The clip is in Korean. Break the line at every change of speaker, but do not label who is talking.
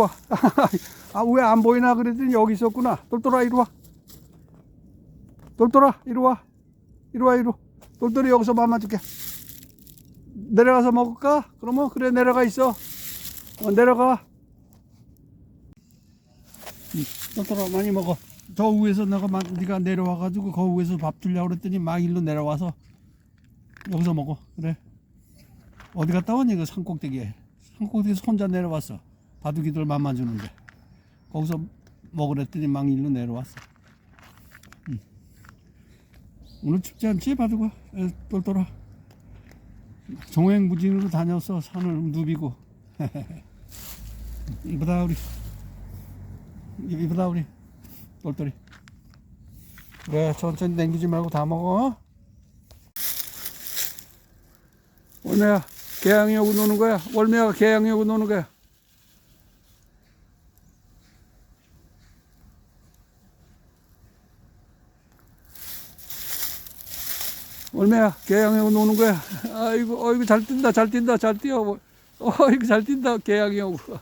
와. 아, 왜 안 보이나 그랬더니 여기 있었구나. 똘똘아, 이리 와. 똘똘아, 이리 와. 이리 와, 이리 와. 똘똘이 여기서 맘만 줄게. 내려가서 먹을까? 그러면 그래, 내려가 있어. 어, 내려가. 응, 똘똘아, 많이 먹어. 저 위에서 내가 막 네가 내려와가지고 그 위에서 밥 주려고 그랬더니 막 일로 내려와서 여기서 먹어. 그래. 어디 갔다 왔니? 그 산꼭대기에. 산꼭대기에서 혼자 내려왔어. 바둑이들 맘만 주는데. 거기서 먹으랬더니 막 일로 내려왔어. 응. 오늘 춥지 않지, 바둑아? 에, 똘똘아. 종횡무진으로 다녀서 산을 누비고. 이보다 우리. 이보다 우리. 똘똘이. 그래, 천천히 남기지 말고 다 먹어. 월매야, 개양이 오고 노는 거야. 월매야, 개양이 오고 노는 거야. 월매야, 개양이 노는 거야. 아이고, 어이구, 잘 뛴다, 잘 뛴다, 잘 뛰어. 어이구, 잘 뛴다, 개양이 오고.